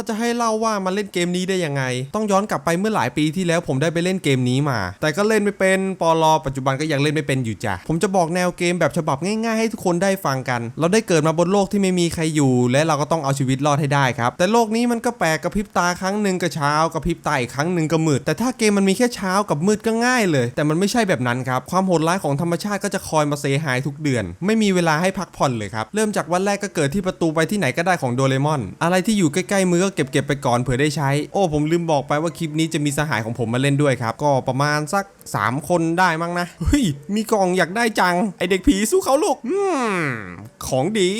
ถ้าจะให้เล่าว่ามาเล่นเกมนี้ได้ยังไง ต้องย้อนกลับไปเมื่อหลายปีที่แล้วผมได้ไปเล่นเกมนี้มา แต่ก็เล่นไม่เป็นปลอปัจจุบันก็ยังเล่นไม่เป็นอยู่จ้ะผมจะบอกแนวเกมแบบฉบับง่ายๆ ให้ทุกคนได้ฟังกัน เราได้เกิดมาบนโลกที่ไม่มีใครอยู่ และเราก็ต้องเอาชีวิตรอดให้ได้ครับ แต่โลกนี้มันก็แปลกกระพริบตาครั้งหนึ่งก็เช้ากระพริบตาอีกครั้งหนึ่งก็มืดแต่ถ้าเกมมันมีแค่เช้ากับมืดก็ง่ายเลย แต่มันไม่ใช่แบบนั้นครับความโหดร้ายของธรรมชาติก็จะคอยมาเซหายทุกเดือน ไม่มีเวลาให้พักผ่อนเลยครับเริ่มจากวันแรกก็เกิดที่ประตูไปที่ไหนก็ได้ของโดเรมอน อะไรที่อยู่ใกล้ๆมือก็เก็บเก็บๆไปก่อนเผื่อได้ใช้ โอ้ผมลืมบอกไปว่าคลิปนี้จะมีสหายของผมมาเล่นด้วยครับ ก็ประมาณสัก 3 คนได้มั้งนะ เฮ้ย มีกล่องอยากได้จัง ไอเด็กผีสู้เขาลูกอืมของดี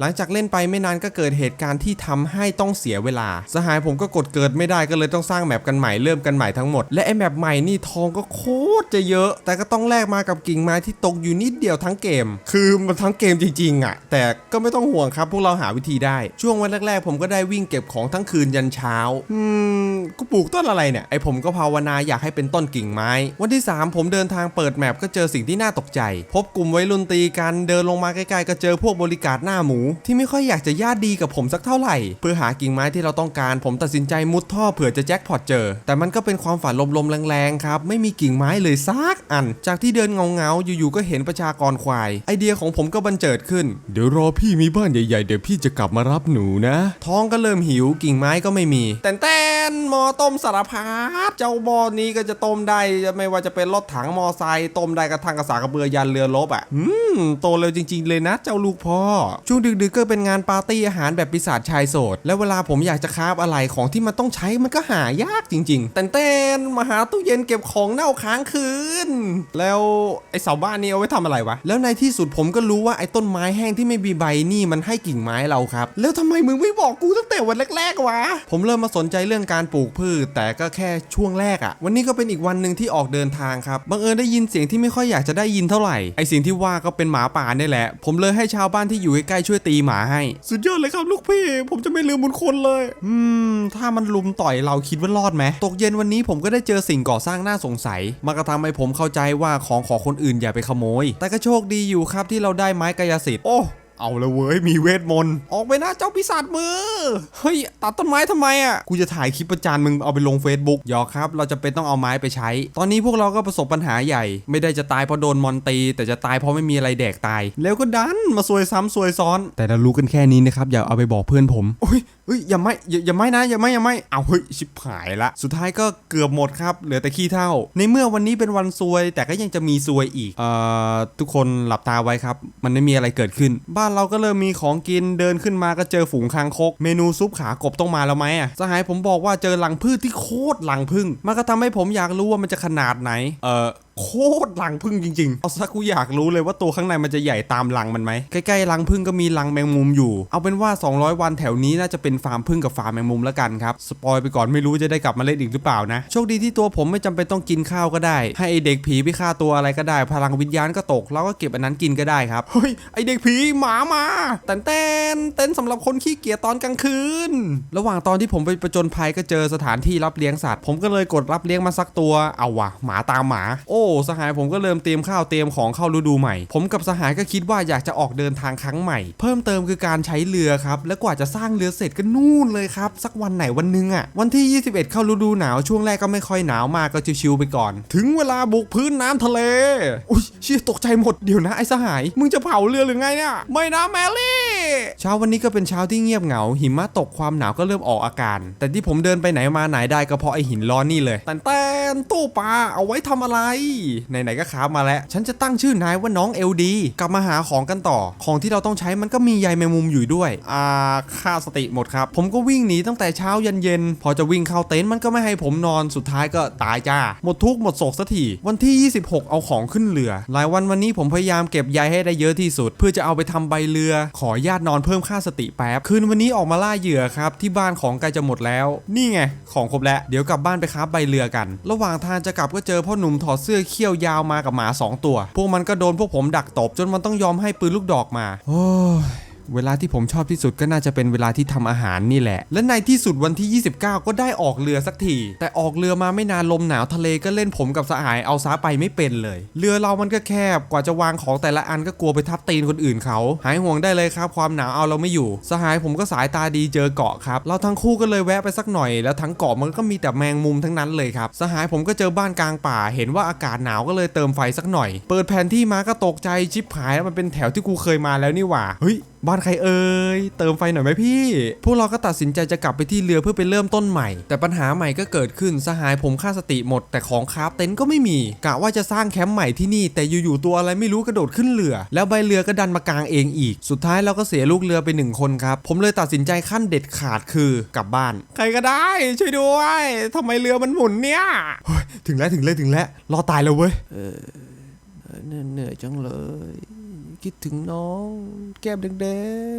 หลังจากเล่นไปไม่นานก็เกิดเหตุการณ์ที่ทำให้ต้องเสียเวลา สหายผมก็กดเกิดไม่ได้ก็เลยต้องสร้างแมปกันใหม่เริ่มกันใหม่ทั้งหมด และไอแมปใหม่นี่ทองก็โคตรจะเยอะ แต่ก็ต้องแลกมากับกิ่งไม้ที่ตกอยู่นิดเดียวทั้งเกม คือมันทั้งเกมจริงๆอะ แต่ก็ไม่ต้องห่วงครับพวกเราหาวิธีได้ ช่วงวันแรกๆ ผมก็ได้วิ่งเก็บของทั้งคืนยันเช้า อืม กูปลูกต้นอะไรเนี่ย ไอผมก็ภาวนาอยากให้เป็นต้นกิ่งไม้ วันที่ 3 ผมเดินทางเปิดแมปก็เจอสิ่งที่น่าตกใจ พบกลุ่มวัยรุ่นตีกันเดินลงมาใกล้ๆก็เจอพวกบริการหน้าหมู ที่ไม่ค่อยอยากจะญาติดีกับผมสักเท่าไหร่ เพื่อหากิ่งไม้ที่เราต้องการผมตัดสินใจมุดท่อเผื่อจะแจ็คพอตเจอ แต่มันก็เป็นความฝันลมๆแรงๆครับไม่มีกิ่งไม้เลยซักอัน จากที่เดินเงาๆอยู่ๆก็เห็นประชากรควาย ไอเดียของผมก็บันเจิดขึ้น เดี๋ยวรอพี่มีบ้านใหญ่ๆเดี๋ยวพี่จะกลับมารับหนูนะ ท้องก็เริ่มหิวกิ่งไม้ก็ไม่มี แต่แตนมอต้มสารพัดเจ้าหมอนี้ก็จะต้มได้ไม่ว่าจะเป็นรถถังมอไซค์ต้มได้กระทั่งกระสากระเบือยันเรือรบอะอืมโตเร็วจริง ๆ เลยนะเจ้าลูกพ่อ ช่วงดึกๆก็เป็นงานปาร์ตี้อาหารแบบปีศาจชายโสด แล้วเวลาผมอยากจะคราบอะไรของที่มันต้องใช้มันก็หายากจริง ๆ แต่แตนมาหาตู้เย็นเก็บของเน่าค้างคืน แล้วไอเสาบ้านนี้เอาไว้ทำอะไรวะ แล้วในที่สุดผมก็รู้ว่าไอ้ต้นไม้แห้งที่ไม่มีใบนี่มันให้กิ่งไม้เราครับ แล้วทำไมมึงไม่บอกกูตั้งแต่วันแรกๆวะ ผมเริ่มมาสนใจเรื่องการปลูกพืช แต่ก็แค่ช่วงแรกอะวันนี้ก็เป็นอีกวันหนึ่งที่ออกเดินทางครับบังเอิญได้ยินเสียงที่ไม่ค่อยอยากจะได้ยินเท่าไหร่ไอเสียงที่ว่าก็เป็นหมาป่าเนี่ยแหละ ผมเลยให้ชาวบ้านที่อยู่ใกล้ๆช่วยตีหมาให้ สุดยอดเลยครับลูกพี่ ผมจะไม่ลืมบุญคุณเลย อืม ถ้ามันลุมต่อยเราคิดว่ารอดไหมตกเย็นวันนี้ผมก็ได้เจอสิ่งก่อสร้างน่าสงสัยมันก็ทำให้ผมเข้าใจว่าของของคนอื่นอย่าไปขโมย แต่ก็โชคดีอยู่ครับที่เราได้ไม้กายสิทธิ์โอ้ เอาละเว้ยมีเวทมนต์ออกไปนะเจ้าปีศาจมือ เฮ้ย ตัดต้นไม้ทำไมอะ กูจะถ่ายคลิปประจานมึงเอาไปลง Facebook หยอครับ เราจะเป็นต้องเอาไม้ไปใช้ ตอนนี้พวกเราก็ประสบปัญหาใหญ่ ไม่ได้จะตายเพราะโดนมอนตี แต่จะตายเพราะไม่มีอะไรแดกตาย แล้วก็ดันมาซวยซ้ำซวยซ้อน แต่เรารู้กันแค่นี้นะครับอย่าเอาไปบอกเพื่อนผมโอ้ยเฮ้ยอย่าไม่อย่าอย่าไม่นะอย่าไม่อย่าไม่เอาเฮ้ยชิบหายละ สุดท้ายก็เกือบหมดครับ เหลือแต่ขี้เท่า ในเมื่อวันนี้เป็นวันซวย แต่ก็ยังจะมีซวยอีกเอ่อทุกคนหลับตาไว้ครับ มันไม่มีอะไรเกิดขึ้น บ้านเราก็เริ่มมีของกินเดินขึ้นมาก็เจอฝูงคางคก เมนูซุปขากบต้องมาแล้วไหมอะสหายผมบอกว่าเจอรังพืชที่โคตรรังพึ่ง มันก็ทำให้ผมอยากรู้ว่ามันจะขนาดไหน เอ่อโคตรรังพึ่งจริงๆ เอาสักกูอยากรู้เลยว่าตัวข้างในมันจะใหญ่ตามรังมันไหม ใกล้ๆรังพึ่งก็มีรังแมงมุมอยู่ เอาเป็นว่า 200 วันแถวนี้น่าจะเป็นฟาร์มพึ่งกับฟาร์มแมงมุมแล้วกันครับ สปอยไปก่อนไม่รู้จะได้กลับมาเล่นอีกหรือเปล่านะ โชคดีที่ตัวผมไม่จำเป็นต้องกินข้าวก็ได้ ให้ไอเด็กผีไปฆ่าตัวอะไรก็ได้ พลังวิญญาณก็ตกเราก็เก็บอันนั้นกินก็ได้ครับ เฮ้ยไอเด็กผีหมามาแตนเต้นเต้นสำหรับคนขี้เกียจตอนกลางคืน ระหว่างตอนที่ผมไปประจนภัยก็เจอสถานที่รับเลี้ยงสัตว์ ผมก็เลยกดรับเลี้ยงมาสักตัว เอาวะหมาตามหมา โอ้สหายผมก็เริ่มเตรียมข้าวเตรียมของเข้าฤดูใหม่ ผมกับสหายก็คิดว่าอยากจะออกเดินทางครั้งใหม่ เพิ่มเติมคือการใช้เรือครับ และกว่าจะสร้างเรือเสร็จก็นู่นเลยครับ สักวันไหนวันหนึงอะ่ะ วันที่ 21 เข้าฤดูหนาวช่วงแรกก็ไม่ค่อยหนาวมากก็ชิวๆไปก่อน ถึงเวลาบุกพื้นน้ำทะเล อุ้ยเชี่ยตกใจหมดเดี๋ยวนะไอ้สหาย มึงจะเผาเรือหรือไงเนี่ย ไม่นะแมรี่เช้าวันนี้ก็เป็นเช้าที่เงียบเหงา หิมะตกความหนาวก็เริ่มออกอาการ แต่ที่ผมเดินไปไหนมาไหนได้ก็เพราะไอหินร้อนนี่เลยแต่แตนตู้ปลาเอาไว้ทำอะไรไหนๆก็ค้ามาแล้ว ฉันจะตั้งชื่อนายว่าน้องเอลดีกลับมาหาของกันต่อ ของที่เราต้องใช้มันก็มีใยแมงมุมอยู่ด้วย อ่าค่าสติหมดครับ ผมก็วิ่งหนีตั้งแต่เช้ายันเย็น พอจะวิ่งเข้าเต็นท์มันก็ไม่ให้ผมนอนสุดท้ายก็ตายจ้า หมดทุกข์หมดโศกสักทีวันที่ 26 เอาของขึ้นเรือ หลายวันวันนี้ผมพยายามเก็บใยให้ได้เยอะที่สุด เพื่อจะเอาไปทำใบเรือ ขอญาตนอนเพิ่มค่าสติแป๊บคืนวันนี้ออกมาล่าเหยื่อครับที่บ้านของใกล้จะหมดแล้ว นี่ไงของครบแล้วเดี๋ยวกลับบ้านไปค้าใบเรือกัน ระหว่างทางจะกลับก็เจอพ่อหนุ่มถอดเสื้อเขี้ยวยาวมากับหมาสองตัว พวกมันก็โดนพวกผมดักตบจนมันต้องยอมให้ปืนลูกดอกมา โอ้ย เวลาที่ผมชอบที่สุดก็น่าจะเป็นเวลาที่ทำอาหารนี่แหละ และในที่สุดวันที่ 29 ก็ได้ออกเรือสักที แต่ออกเรือมาไม่นานลมหนาวทะเลก็เล่นผมกับสหายเอาซาไปไม่เป็นเลย เรือเรามันก็แคบกว่าจะวางของแต่ละอันก็กลัวไปทับตีนคนอื่นเขา หายห่วงได้เลยครับ ความหนาวเอาเราไม่อยู่ สหายผมก็สายตาดีเจอเกาะครับ เราทั้งคู่ก็เลยแวะไปสักหน่อย แล้วทั้งเกาะมันก็มีแต่แมงมุมทั้งนั้นเลยครับ สหายผมก็เจอบ้านกลางป่า เห็นว่าอากาศหนาวก็เลยเติมไฟสักหน่อย เปิดแผนที่มาก็ตกใจชิปหายแล้วมันเป็นแถวที่กูเคยมาแล้วนี่หว่า เฮ้ย บ้านใครเอ่ยเติมไฟหน่อยไหมพี่ พวกเราก็ตัดสินใจจะกลับไปที่เรือเพื่อไปเริ่มต้นใหม่ แต่ปัญหาใหม่ก็เกิดขึ้นสหายผมค่าสติหมด แต่ของคราฟเต็นท์ก็ไม่มีกะว่าจะสร้างแคมป์ใหม่ที่นี่ แต่อยู่ๆตัวอะไรไม่รู้กระโดดขึ้นเรือ แล้วใบเรือก็ดันมากลางเองอีก สุดท้ายเราก็เสียลูกเรือไปหนึ่งคนครับผมเลยตัดสินใจขั้นเด็ดขาดคือกลับบ้าน ใครก็ได้ช่วยด้วยทำไมเรือมันหมุนเนี่ยยถึงแล้วถึงเลยถึงแล้วรอตายแล้วเว้ยเหนื่อยจังเลย คิดถึงน้อง แก้มแด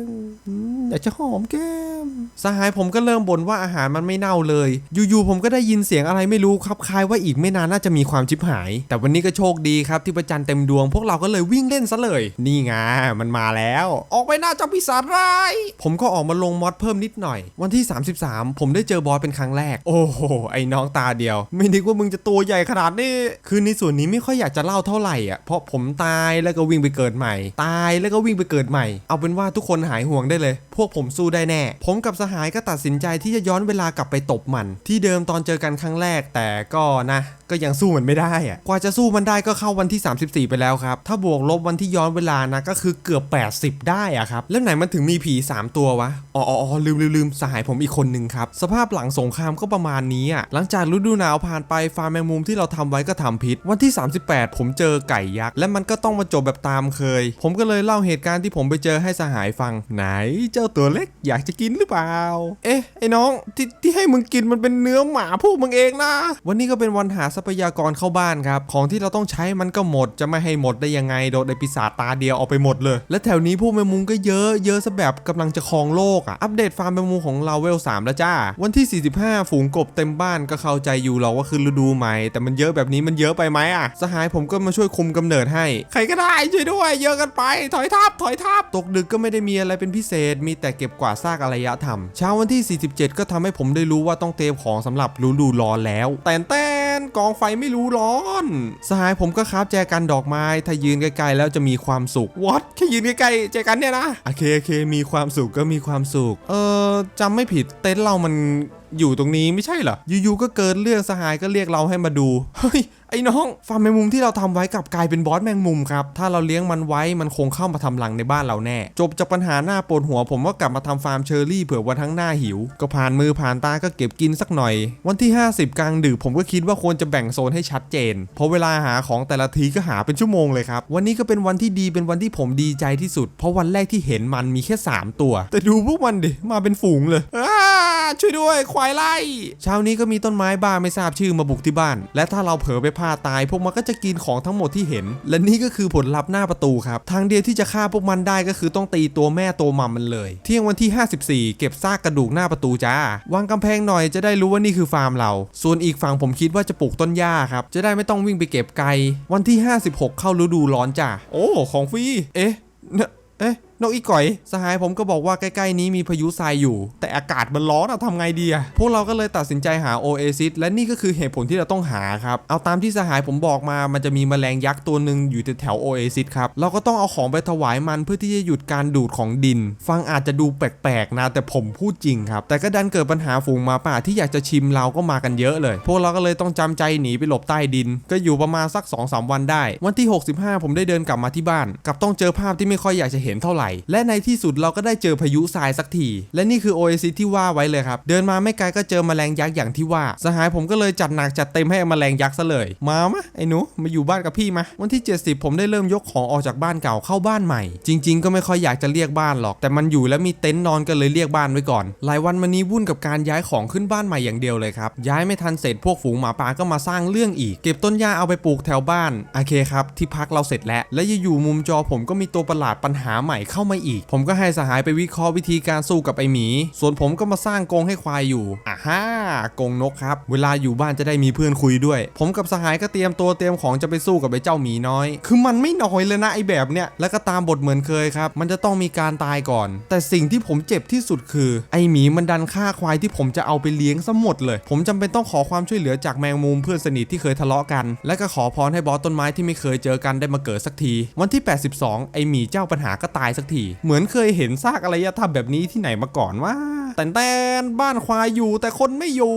งๆ อยากจะหอมแก้มสหายผมก็เริ่มบ่นว่าอาหารมันไม่เน่าเลย อยู่ๆผมก็ได้ยินเสียงอะไรไม่รู้ครับคล้ายว่าอีกไม่นานน่าจะมีความชิบหาย แต่วันนี้ก็โชคดีครับที่ประจันเต็มดวง พวกเราก็เลยวิ่งเล่นซะเลย นี่ไงมันมาแล้ว ออกไปหน้าจ้าปีศาจร้ายผมก็ออกมาลงมอดเพิ่มนิดหน่อย วันที่ 33 ผมได้เจอบอสเป็นครั้งแรก โอ้โหไอ้น้องตาเดียว ไม่นึกว่ามึงจะตัวใหญ่ขนาดนี้คือในส่วนนี้ไม่ค่อยอยากจะเล่าเท่าไหร่อะเพราะผมตายแล้วก็วิ่งไปเกิดใหม่ ตายแล้วก็วิ่งไปเกิดใหม่ เอาเป็นว่าทุกคนหายห่วงได้เลยพวกผมสู้ได้แน่ ผมกับสหายก็ตัดสินใจที่จะย้อนเวลากลับไปตบมัน ที่เดิมตอนเจอกันครั้งแรกแต่ก็นะ ก็ยังสู้มันไม่ได้อะกว่าจะสู้มันได้ก็เข้าวันที่ 34 ไปแล้วครับ ถ้าบวกลบวันที่ย้อนเวลานะก็คือเกือบ 80 ได้อะครับ แล้วไหนมันถึงมีผี 3 ตัววะ อ๋ออ๋อลืมลืมลืมสหายผมอีกคนนึงครับ สภาพหลังสงครามก็ประมาณนี้อะหลังจากฤดูหนาวผ่านไปฟาร์มแมงมุมที่เราทำไว้ก็ทำพิษ วันที่ 38 ผมเจอไก่ยักษ์และมันก็ต้องมาจบแบบตามเคย ผมก็เลยเล่าเหตุการณ์ที่ผมไปเจอให้สหายฟัง ไหนเจ้าตัวเล็กอยากจะกินหรือเปล่า เอ๊ะไอ้น้องที่ที่ให้มึงกินมันเป็นเนื้อหมาพวกมึงเองนะ วันนี้ก็เป็นวันหาทรัพยากรเข้าบ้านครับ ของที่เราต้องใช้มันก็หมดจะไม่ให้หมดได้ยังไง โดนไอปีศาจตาเดียวเอาไปหมดเลย และแถวนี้พวกแมงมุมก็เยอะเยอะซะแบบกำลังจะครองโลกอะอัปเดตฟาร์มแมงมุมของเราเวล3แล้วจ้า วันที่ 45 ฝูงกบเต็มบ้านก็เข้าใจอยู่หรอกว่าคือฤดูใหม่แต่มันเยอะแบบนี้มันเยอะไปไหมอะสหายผมก็มาช่วยคุมกำเนิดให้ ใครก็ได้ช่วยด้วย เยอะกันไป ถอยทับถอยทับตกดึกก็ไม่ได้มีอะไรเป็นพิเศษ มีแต่เก็บกวาดซากอารยธรรมเช้าวันที่ 47 ก็ทำให้ผมได้รู้ว่าต้องเตรียมของสำหรับฤดูร้อนแล้วแต่แต นกองไฟไม่รู้ร้อน สหายผมก็คราบแจกันดอกไม้ ถ้ายืนใกล้ๆแล้วจะมีความสุขวัดแค่ยืนใกล้ๆแจกันเนี่ยนะโอเคโอเคมีความสุขก็มีความสุข เออจำไม่ผิดเต็นท์เรามัน อยู่ตรงนี้ไม่ใช่เหรออยู่ๆก็เกิดเรื่องสหายก็เรียกเราให้มาดูเฮ้ยไอ้น้องฟาร์มแมงมุมที่เราทำไว้กลับกลายเป็นบอสแมงมุมครับถ้าเราเลี้ยงมันไว้มันคงเข้ามาทำรังในบ้านเราแน่ จบจากปัญหาหน้าปวดหัวผมก็กลับมาทำฟาร์มเชอร์รี่เผื่อวันทั้งหน้าหิว ก็ผ่านมือผ่านตาก็เก็บกินสักหน่อย วันที่ 50 กลางดึกผมก็คิดว่าควรจะแบ่งโซนให้ชัดเจน เพราะเวลาหาของแต่ละทีก็หาเป็นชั่วโมงเลยครับ วันนี้ก็เป็นวันที่ดีเป็นวันที่ผมดีใจที่สุด เพราะวันแรกที่เห็นมันมีแค่ 3 ตัว แต่ดูพวกมันดิมาเป็นฝูงเลยช่วยด้วยควายไล่เช้านี้ก็มีต้นไม้บ้าไม่ทราบชื่อมาบุกที่บ้าน และถ้าเราเผลอไปพลาดตาย พวกมันก็จะกินของทั้งหมดที่เห็น และนี่ก็คือผลลัพธ์หน้าประตูครับ ทางเดียวที่จะฆ่าพวกมันได้ก็คือต้องตีตัวแม่ตัวมัมมันเลย เที่ยงวันที่ 54 เก็บซากกระดูกหน้าประตูจ้าวางกำแพงหน่อยจะได้รู้ว่านี่คือฟาร์มเรา ส่วนอีกฝั่งผมคิดว่าจะปลูกต้นหญ้าครับจะได้ไม่ต้องวิ่งไปเก็บไกลวันที่ 56 เข้าฤดูร้อนจ้าโอ้ของฟรีเอ๊ะเนเอ๊ะ นกอีก่อย สหายผมก็บอกว่าใกล้ๆนี้มีพายุทรายอยู่ แต่อากาศมันร้อนอะทำไงดีอะพวกเราก็เลยตัดสินใจหาโอเอซิสและนี่ก็คือเหตุผลที่เราต้องหาครับ เอาตามที่สหายผมบอกมา มันจะมีแมลงยักษ์ตัวหนึ่งอยู่แถวโอเอซิสครับ เราก็ต้องเอาของไปถวายมันเพื่อที่จะหยุดการดูดของดิน ฟังอาจจะดูแปลกๆนะแต่ผมพูดจริงครับ แต่ก็ดันเกิดปัญหาฝูงหมาป่าที่อยากจะชิมเราก็มากันเยอะเลย พวกเราก็เลยต้องจำใจหนีไปหลบใต้ดิน ก็อยู่ประมาณสัก2-3วันได้ วันที่ 65 ผมได้เดินกลับมาที่บ้านกลับต้องเจอภาพที่ไม่ค่อยอยากจะเห็นเท่าไหร่และในที่สุดเราก็ได้เจอพายุทรายสักที และนี่คือโอเอซิสที่ว่าไว้เลยครับ เดินมาไม่ไกลก็เจอแมลงยักษ์อย่างที่ว่า สหายผมก็เลยจัดหนักจัดเต็มให้แมลงยักษ์ซะเลย มามะไอ้หนูมาอยู่บ้านกับพี่มา วันที่ 70 ผมได้เริ่มยกของออกจากบ้านเก่าเข้าบ้านใหม่ จริง ๆ ก็ไม่ค่อยอยากจะเรียกบ้านหรอก แต่มันอยู่แล้วมีเต็นท์นอนก็เลยเรียกบ้านไว้ก่อน หลายวันมานี้วุ่นกับการย้ายของขึ้นบ้านใหม่อย่างเดียวเลยครับ ย้ายไม่ทันเสร็จพวกฝูงหมาป่าก็มาสร้างเรื่องอีก เก็บต้นหญ้าเอาไปปลูกแถวบ้าน โอเคครับ ที่พักเราเสร็จแล้ว และอยู่ๆมุมจอผมก็มีตัวประหลาดปัญหาใหม่เข้ามาอีก ผมก็ให้สหายไปวิเคราะห์วิธีการสู้กับไอหมี ส่วนผมก็มาสร้างกรงให้ควายอยู่อ่าฮ่ากรงนกครับ เวลาอยู่บ้านจะได้มีเพื่อนคุยด้วย ผมกับสหายก็เตรียมตัวเตรียมของจะไปสู้กับไอเจ้าหมีน้อย คือมันไม่น้อยเลยนะไอแบบเนี้ย แล้วก็ตามบทเหมือนเคยครับ มันจะต้องมีการตายก่อน แต่สิ่งที่ผมเจ็บที่สุดคือ ไอหมีมันดันฆ่าควายที่ผมจะเอาไปเลี้ยงซะหมดเลย ผมจำเป็นต้องขอความช่วยเหลือจากแมงมุมเพื่อนสนิทที่เคยทะเลาะกัน และก็ขอพรให้บอสต้นไม้ที่ไม่เคยเจอกันได้มาเกิดสักที วันที่ 82 ไอหมีเจ้าปัญหาก็ตายสักที เหมือนเคยเห็นซากอารยธรรมแบบนี้ที่ไหนมาก่อนว่าแต่แตนบ้านควายอยู่แต่คนไม่อยู่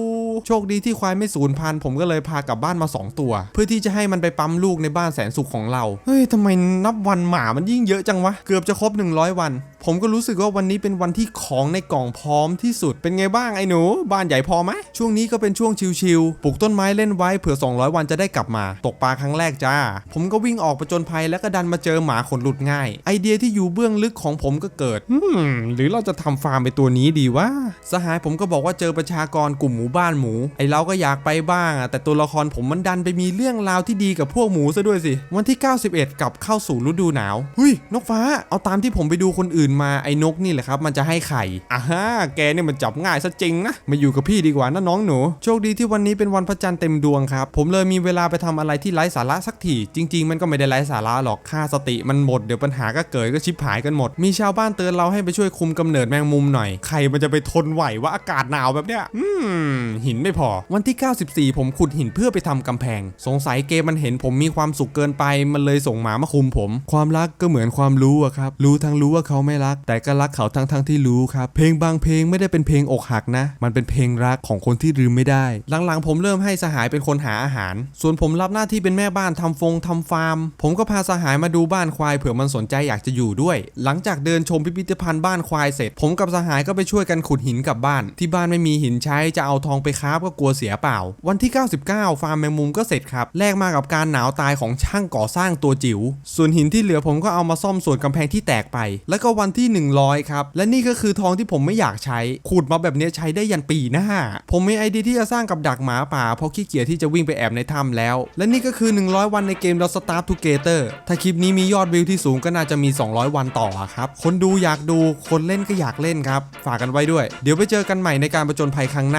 โชคดีที่ควายไม่สูญพันธุ์ผมก็เลยพากลับบ้านมา 2 ตัว เพื่อที่จะให้มันไปปั๊มลูกในบ้านแสนสุขของเรา เฮ้ยทำไมนับวันหมามันยิ่งเยอะจังวะ เกือบจะครบ 100 วัน ผมก็รู้สึกว่าวันนี้เป็นวันที่ของในกล่องพร้อมที่สุดเป็นไงบ้างไอ้หนู บ้านใหญ่พอไหมช่วงนี้ก็เป็นช่วงชิลๆปลูกต้นไม้เล่นไว้เผื่อ 200 วันจะได้กลับมา ตกปลาครั้งแรกจ้า ผมก็วิ่งออกประจนภัยแล้วก็ดันมาเจอหมาขนหลุดง่าย ไอเดียที่อยู่เบื้องลึกของผมก็เกิดอืมหรือเราจะทำฟาร์มไปตัวนี้ดีวะสหายผมก็บอกว่าเจอประชากรกลุ่มหมูบ้านหมู ไอเราก็อยากไปบ้างอะแต่ตัวละครผมมันดันไปมีเรื่องราวที่ดีกับพวกหมูซะด้วยสิวันที่ 91กลับเข้าสู่ฤดูหนาวเฮ้ยนกฟ้า เอาตามที่ผมไปดูคนอื่นมาไอ้นกนี่แหละครับ มันจะให้ไข่อ่าฮะแกเนี่ยมันจับง่ายซะจริงนะมาอยู่กับพี่ดีกว่านะน้องหนู โชคดีที่วันนี้เป็นวันพระจันทร์เต็มดวงครับ ผมเลยมีเวลาไปทำอะไรที่ไร้สาระสักทีจริง ๆ มันก็ไม่ได้ไร้สาระหรอกค่าสติมันหมดเดี๋ยวปัญหาก็เกิดก็ชิบหายกันหมด มีชาวบ้านเตือนเราให้ไปช่วยคุมกำเนิดแมงมุมหน่อยใครมันจะไปทนไหวว่าอากาศหนาวแบบเนี้ยอืมหินไม่พอ วันที่ 94 ผมขุดหินเพื่อไปทำกำแพง สงสัยเกมมันเห็นผมมีความสุขเกินไปมันเลยส่งหมามาคุมผม ความรักก็เหมือนความรู้อะครับรู้ทั้งรู้ว่าเขาไม่รักแต่ก็รักเขาทั้งทั้งที่รู้ครับ เพลงบางเพลงไม่ได้เป็นเพลงอกหักนะ มันเป็นเพลงรักของคนที่ลืมไม่ได้ หลังๆ ผมเริ่มให้สหายเป็นคนหาอาหาร ส่วนผมรับหน้าที่เป็นแม่บ้านทำฟงทำฟาร์ม ผมก็พาสหายมาดูบ้านควายเผื่อมันสนใจอยากจะอยู่ด้วย หลังจากเดินชมพิพิธภัณฑ์บ้านควายเสร็จ ผมกับสหายก็ไปช่วยกันขุดหินกลับบ้าน ที่บ้านไม่มีหินใช้จะเอาทองไปค้าบก็กลัวเสียเปล่า วันที่ 99 ฟาร์มแมงมุมก็เสร็จครับแลกมากับการหนาวตายของช่างก่อสร้างตัวจิ๋วส่วนหินที่เหลือผมก็เอามาซ่อมส่วนกำแพงที่แตกไป แล้วก็วันที่ 100 ครับ และนี่ก็คือทองที่ผมไม่อยากใช้ ขุดมาแบบนี้ใช้ได้ยันปีหน้า ผมมีไอเดียที่จะสร้างกับดักหมาป่า เพราะขี้เกียจที่จะวิ่งไปแอบในถ้ำแล้ว และนี่ก็คือ 100 วันในเกม Lost Start Together ถ้าคลิปนี้มียอดวิวที่สูงก็น่าจะมี 200 วันต่อครับ คนดูอยากดู คนเล่นก็อยากเล่นครับ ฝากกันไว้ด้วย เดี๋ยวไปเจอกันใหม่ในการประจนภัยครั้งหน้า